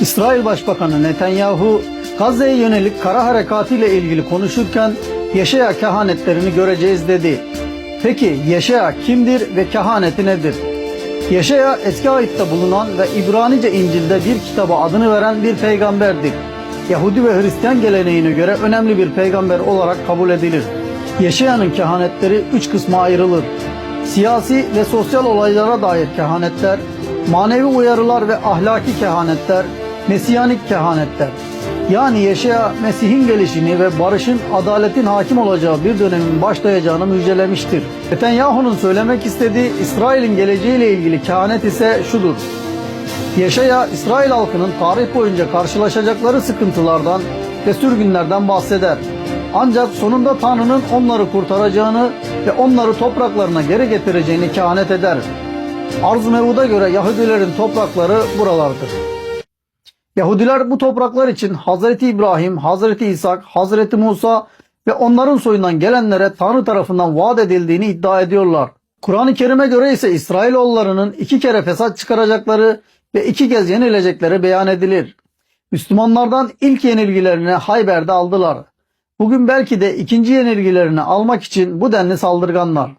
İsrail Başbakanı Netanyahu Gazze'ye yönelik kara harekatı ile ilgili konuşurken Yeşaya kehanetlerini göreceğiz dedi. Peki Yeşaya kimdir ve kehaneti nedir? Yeşaya eski ayette bulunan ve İbranice İncil'de bir kitaba adını veren bir peygamberdir. Yahudi ve Hristiyan geleneğine göre önemli bir peygamber olarak kabul edilir. Yeşaya'nın kehanetleri üç kısma ayrılır. Siyasi ve sosyal olaylara dair kehanetler, manevi uyarılar ve ahlaki kehanetler, mesiyanik kehanetler. Yani Yeşaya Mesih'in gelişini ve barışın, adaletin hakim olacağı bir dönemin başlayacağını müjdelemiştir. Netanyahu'nun söylemek istediği İsrail'in geleceğiyle ilgili kehanet ise şudur. Yeşaya İsrail halkının tarih boyunca karşılaşacakları sıkıntılardan ve sürgünlerden bahseder. Ancak sonunda Tanrı'nın onları kurtaracağını ve onları topraklarına geri getireceğini kehanet eder. Arz-ı Mevud'a göre Yahudilerin toprakları buralardır. Yahudiler bu topraklar için Hazreti İbrahim, Hazreti İshak, Hazreti Musa ve onların soyundan gelenlere Tanrı tarafından vaat edildiğini iddia ediyorlar. Kur'an-ı Kerim'e göre ise İsrailoğullarının iki kere fesat çıkaracakları ve iki kez yenilecekleri beyan edilir. Müslümanlardan ilk yenilgilerini Hayber'de aldılar. Bugün belki de ikinci yenilgilerini almak için bu denli saldırganlar.